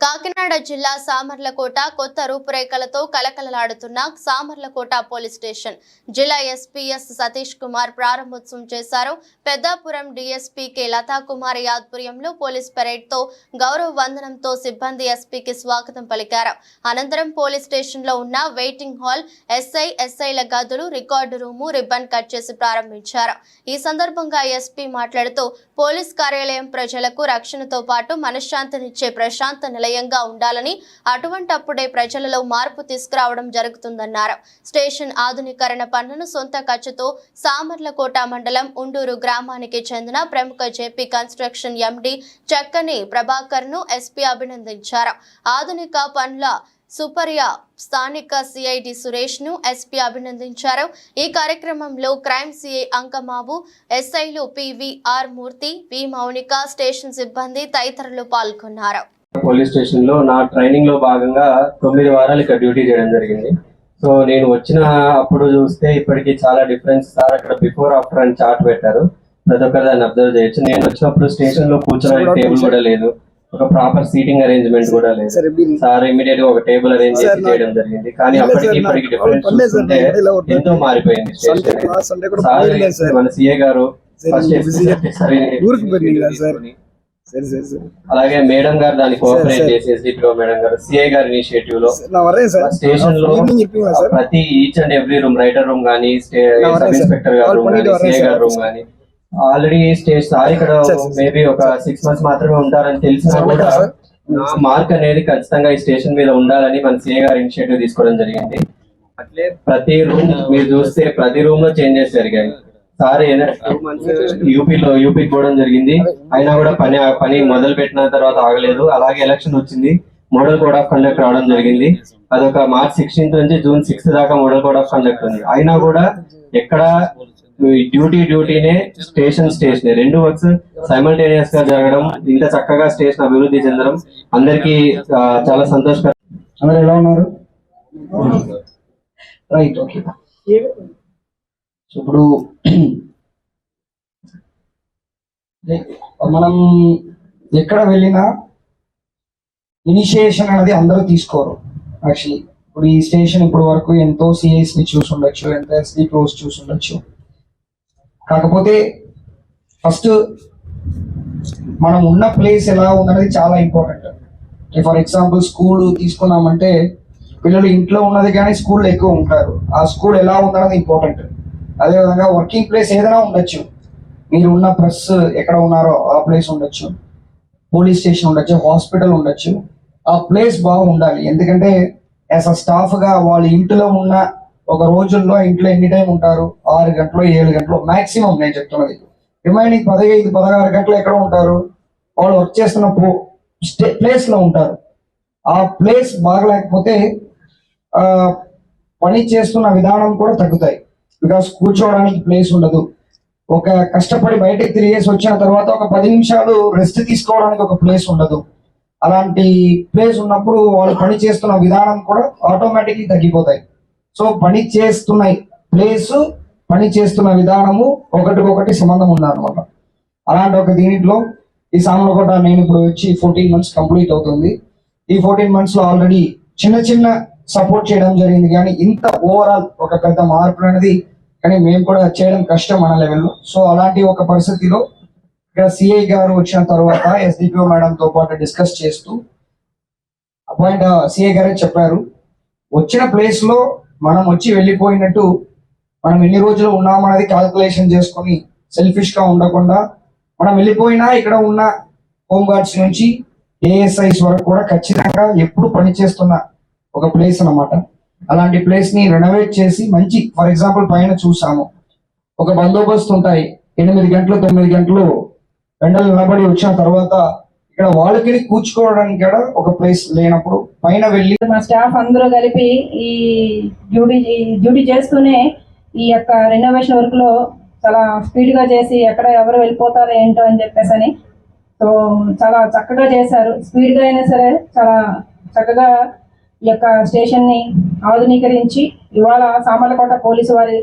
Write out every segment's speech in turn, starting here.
కాకినాడ జిల్లా సామర్లకోట కొత్త రూపురేఖలతో కలకలలాడుతున్న సామర్లకోట పోలీస్ స్టేషన్. జిల్లా ఎస్పీఎస్ సతీష్ కుమార్ ప్రారంభోత్సవం చేశారు. Peddapuram DSP K. లతా ఆధ్వర్యంలో పోలీస్ పెరేడ్తో గౌరవ వందనంతో సిబ్బంది ఎస్పీకి స్వాగతం పలికారు. అనంతరం పోలీస్ స్టేషన్లో ఉన్న వెయిటింగ్ హాల్ ఎస్ఐ ఎస్ఐల గదులు రికార్డు రూము రిబ్బన్ కట్ చేసి ప్రారంభించారు. ఈ సందర్భంగా ఎస్పీ మాట్లాడుతూ పోలీస్ కార్యాలయం ప్రజలకు రక్షణతో పాటు మనశ్శాంతినిచ్చే ప్రశాంత నిలయంగా ఉండాలని అటువంటప్పుడే ప్రజలలో మార్పు తీసుకురావడం జరుగుతుందన్నారు. స్టేషన్ ఆధునీకరణ పనులను సొంత ఖర్చుతో సామర్లకోట మండలం ఉండూరు గ్రామానికి చెందిన ప్రముఖ జేపీ కన్స్ట్రక్షన్ ఎండి చక్కని ప్రభాకర్ను ఎస్పీ అభినందించారు. ఆధునిక పనుల సుపర్య స్థానిక సిఐడి సురేష్ను ఎస్పీ అభినందించారు. ఈ కార్యక్రమంలో క్రైమ్ సిఐ అంకమాబు ఎస్ఐలు PVR Murthy V Mounika station సిబ్బంది తదితరులు పాల్గొన్నారు. పోలీస్ స్టేషన్లో నా ట్రైనింగ్లో భాగంగా తొమ్మిది వారాలు ఇక్కడ డ్యూటీ చేయడం జరిగింది. సో నేను వచ్చిన అప్పుడు చూస్తే ఇప్పటికి చాలా డిఫరెన్స్ సార్ అక్కడ బిఫోర్ ఆఫ్టర్ అని చార్ట్ పెట్టారు. ప్రతి ఒక్కరు దాన్ని అబ్జర్వ్ చేయొచ్చు. నేను వచ్చినప్పుడు స్టేషన్లో కూర్చోడానికి టేబుల్ కూడా లేదు. ఒక ప్రాపర్ సీటింగ్ అరేంజ్మెంట్ కూడా లేదు. సరే ఇమీడియట్గా ఒక టేబుల్ అరేంజ్ చేసి చేయడం జరిగింది. కానీ అప్పటికి ఇప్పటికి డిఫరెన్స్. ఎంతో మారిపోయింది సార్ మన సిఏ గారు సరే, ఫస్ట్ అలాగే మేడం గారు దాన్ని కోఆపరేట్ సరే. చేసి ఎస్డిపిఓ మేడం గారు సిఐ గారి ఇనిషియేటివ్లో స్టేషన్లో ప్రతి each and every room writer room గానీ సబ్. ఇన్స్పెక్టర్ గారి రూమ్ గానీ సిఐ. గారి రూమ్ గానీ ఆల్రెడీ స్టేజ్ సార్ ఇక్కడ. మేబీ ఒక సిక్స్ మంత్స్ మాత్రమే ఉంటారని తెలిసినా కూడా. నా మార్క్ అనేది ఖచ్చితంగా ఈ స్టేషన్ మీద ఉండాలని మన సిఐ గారు ఇనిషియేటివ్ తీసుకోవడం జరిగింది అట్లే ప్రతి రూమ్ మీరు చూస్తే ప్రతి రూమ్లో చేంజెస్ జరిగాయి సార్ యూపీలో యూపీకి పోవడం జరిగింది. అయినా కూడా పని పని మొదలు పెట్టిన తర్వాత ఆగలేదు. అలాగే ఎలక్షన్ వచ్చింది. మోడల్ కోడ్ ఆఫ్ కండక్ట్ రావడం జరిగింది. అదొక మార్చ్ సిక్స్టీన్త్ నుంచి జూన్ సిక్స్త్ దాకా మోడల్ కోడ్ ఆఫ్ కండక్ట్ ఉంది. అయినా కూడా ఎక్కడ డ్యూటీ డ్యూటీనే స్టేషన్ స్టేషన్. రెండు వర్క్స్ సైమల్టేనియస్గా జరగడం ఇంత చక్కగా స్టేషన్ అభివృద్ధి చెందడం అందరికీ చాలా సంతోషకరం. అందరు ఎలా ఉన్నారు? రైట్ ఓకే సో ఇప్పుడు మనం ఎక్కడ వెళ్ళినా ఇనిషియేషన్ అనేది అందరూ తీసుకోరు. యాక్చువల్లీ ఇప్పుడు ఈ స్టేషన్ ఇప్పుడు వరకు ఎంతో సిఐస్ని చూసి ఉండొచ్చు ఎంతో ఎస్డిపిఓస్ చూసి ఉండొచ్చు. కాకపోతే ఫస్ట్ మనం ఉన్న ప్లేస్ ఎలా ఉందనేది చాలా ఇంపార్టెంట్. ఫర్ ఎగ్జాంపుల్ స్కూల్ తీసుకున్నామంటే పిల్లలు ఇంట్లో ఉన్నది కానీ స్కూల్లో ఎక్కువ ఉంటారు. ఆ స్కూల్ ఎలా ఉందనేది ఇంపార్టెంట్. అదేవిధంగా వర్కింగ్ ప్లేస్ ఏదైనా ఉండొచ్చు. మీరు ఉన్న ప్రెస్ ఎక్కడ ఉన్నారో ఆ ప్లేస్ ఉండొచ్చు. పోలీస్ స్టేషన్ ఉండొచ్చు హాస్పిటల్ ఉండొచ్చు. ఆ ప్లేస్ బాగుండాలి. ఎందుకంటే యాజ్ అ స్టాఫ్గా వాళ్ళ ఇంట్లో ఉన్న ఒక రోజుల్లో ఇంట్లో ఎన్ని టైం ఉంటారు? ఆరు గంటలు ఏడు గంటలు మాక్సిమం నేను చెప్తున్నది రిమైనింగ్ పదహైదు పదహారు గంటలు ఎక్కడ ఉంటారు? వాళ్ళు వర్క్ చేస్తున్న స్టే ప్లేస్లో ఉంటారు. ఆ ప్లేస్ బాగలేకపోతే పని చేస్తున్న విధానం కూడా తగ్గుతాయి. బికాస్ కూర్చోవడానికి ప్లేస్ ఉండదు. ఒక కష్టపడి బయటకు తిరిగేసి వచ్చిన తర్వాత ఒక పది నిమిషాలు రెస్ట్ తీసుకోవడానికి ఒక ప్లేస్ ఉండదు. అలాంటి ప్లేస్ ఉన్నప్పుడు వాళ్ళు పని చేస్తున్న విధానం కూడా ఆటోమేటిక్లీ తగ్గిపోతాయి. సో పని చేస్తున్న ప్లేస్ పని చేస్తున్న విధానము ఒకటికొకటి సంబంధం ఉందన్నమాట. అలాంటి ఒక దీంట్లో ఈ సామలకోట నేను ఇప్పుడు వచ్చి ఫోర్టీన్ మంత్స్ కంప్లీట్ అవుతుంది. ఈ ఫోర్టీన్ మంత్స్లో ఆల్రెడీ చిన్న చిన్న సపోర్ట్ చేయడం జరిగింది. కానీ ఇంత ఓవరాల్ ఒక పెద్ద మార్పు అనేది కానీ మేము కూడా చేయడం కష్టం మన లెవెల్లో సో అలాంటి ఒక పరిస్థితిలో ఇక్కడ సిఐ గారు వచ్చిన తర్వాత ఎస్డిపిఓ మేడంతో పాటు డిస్కస్ చేస్తూ అపాయింట్ సిఐ గారే చెప్పారు. వచ్చిన ప్లేస్లో మనం వచ్చి వెళ్ళిపోయినట్టు మనం ఎన్ని రోజులు ఉన్నామన్నది క్యాల్కులేషన్ చేసుకొని సెల్ఫిష్గా ఉండకుండా మనం వెళ్ళిపోయినా ఇక్కడ ఉన్న హోమ్ గార్డ్స్ నుంచి ఏఎస్ఐస్ వరకు కూడా ఖచ్చితంగా ఎప్పుడు పనిచేస్తున్న ఒక ప్లేస్ అన్నమాట. అలాంటి ప్లేస్ని రెనోవేట్ చేసి మంచి ఫర్ ఎగ్జాంపుల్ పైన చూసాము ఒక బందోబస్తు ఉంటాయి. ఎనిమిది గంటలు తొమ్మిది గంటలు ఎండలు నిలబడి వచ్చిన తర్వాత ఇక్కడ వాళ్ళకి కూర్చుకోవడానికి కూడా ఒక ప్లేస్ లేనప్పుడు పైన వెళ్ళి మా స్టాఫ్ అందరూ కలిపి ఈ డ్యూటీ డ్యూటీ చేస్తూనే ఈ యొక్క రెనోవేషన్ వర్క్లో చాలా స్పీడ్గా చేసి ఎక్కడ ఎవరు వెళ్ళిపోతారో ఏంటో అని చెప్పేసి అని. సో చాలా చక్కగా చేశారు. స్పీడ్గా అయినా సరే చాలా చక్కగా యొక్క స్టేషన్ని ఆధునీకరించి ఇవాళ సామర్లకోట పోలీసు వారి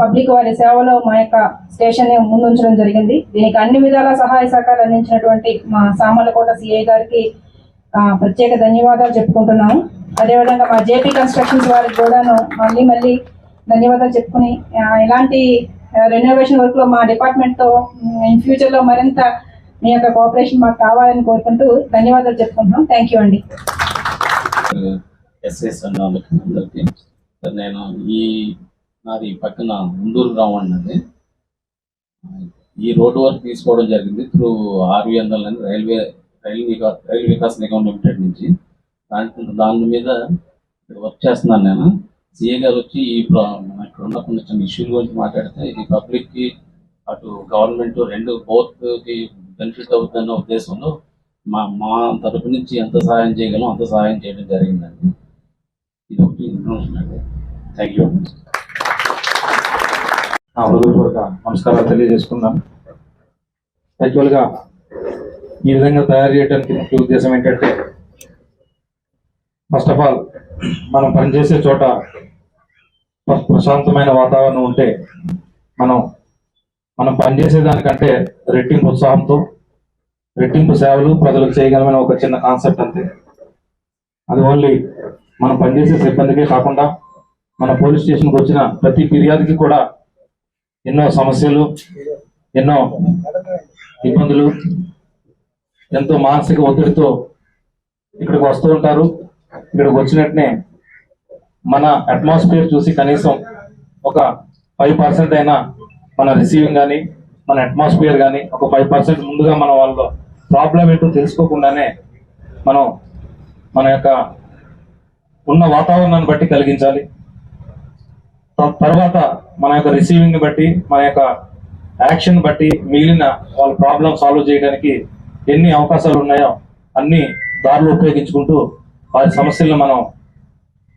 పబ్లిక్ వారి సేవలో మా యొక్క స్టేషన్ని ముందుంచడం జరిగింది. దీనికి అన్ని విధాల సహాయ సహకారాలు అందించినటువంటి మా సామర్లకోట సిఐ గారికి ప్రత్యేక ధన్యవాదాలు చెప్పుకుంటున్నాము. అదేవిధంగా మా జేపీ కన్స్ట్రక్షన్స్ వారికి కూడాను మళ్ళీ మళ్ళీ ధన్యవాదాలు చెప్పుకుని ఇలాంటి రెనోవేషన్ వర్క్లో మా డిపార్ట్మెంట్తో ఇన్ ఫ్యూచర్లో మరింత మీ యొక్క కోఆపరేషన్ మాకు కావాలని కోరుకుంటూ ధన్యవాదాలు చెప్పుకుంటున్నాం. థ్యాంక్ యూ అండి. ఎస్ఎస్ అన్న వాళ్ళకి అందరికీ. సార్ నేను ఈ నాది పక్కన ఉండూరు గ్రామం అండి ఈ రోడ్డు వర్క్ తీసుకోవడం జరిగింది త్రూ ఆర్వీఎన్ఎల్ అని railway rail Vikas rail Vikas Nigam limited నుంచి. దాంట్లో దాని మీద ఇక్కడ వర్క్ చేస్తున్నాను నేను. సిఏ గారు వచ్చి ఈ ఇక్కడ ఉన్న కొన్ని చిన్న ఇష్యూల గురించి మాట్లాడితే ఇది పబ్లిక్కి అటు గవర్నమెంట్ రెండు బోత్కి బెనిఫిట్ అవుతుందన్న ఉద్దేశంలో మా మా తరపు నుంచి ఎంత సహాయం చేయగలం అంత సహాయం చేయడం జరిగిందండి. ఇది ఒకటి ఇన్ఫర్మేషన్ అండి. థ్యాంక్ యూ హృదయపూర్వక నమస్కారాలు తెలియజేసుకుందాం. యాక్చువల్గా ఈ విధంగా తయారు చేయడానికి ముఖ్య ఉద్దేశం ఏంటంటే ఫస్ట్ ఆఫ్ ఆల్ మనం పనిచేసే చోట ప్రశాంతమైన వాతావరణం ఉంటే మనం మనం పనిచేసే దానికంటే రెట్టింపు ఉత్సాహంతో రెట్టింపు సేవలు ప్రజలకు చేయగలమని ఒక చిన్న కాన్సెప్ట్ అంతే. అది ఓన్లీ మనం పనిచేసే సిబ్బందికే కాకుండా మన పోలీస్ స్టేషన్కి వచ్చిన ప్రతి ఫిర్యాదుకి కూడా ఎన్నో సమస్యలు ఎన్నో ఇబ్బందులు ఎంతో మానసిక ఒత్తిడితో ఇక్కడికి వస్తూ ఉంటారు. ఇక్కడికి వచ్చినట్టునే మన అట్మాస్ఫియర్ చూసి కనీసం ఒక ఫైవ్ పర్సెంట్ అయినా మన రిసీవింగ్ కానీ మన అట్మాస్ఫియర్ కానీ ఒక ఫైవ్ పర్సెంట్ ముందుగా మన వాళ్ళ ప్రాబ్లం ఏంటో తెలుసుకోకుండానే మనం మన యొక్క ఉన్న వాతావరణాన్ని బట్టి కలిగించాలి. త- తర్వాత మన యొక్క రిసీవింగ్ని బట్టి మన యొక్క యాక్షన్ బట్టి మిగిలిన వాళ్ళ ప్రాబ్లం సాల్వ్ చేయడానికి ఎన్ని అవకాశాలు ఉన్నాయో అన్ని దారులు ఉపయోగించుకుంటూ వారి సమస్యలను మనం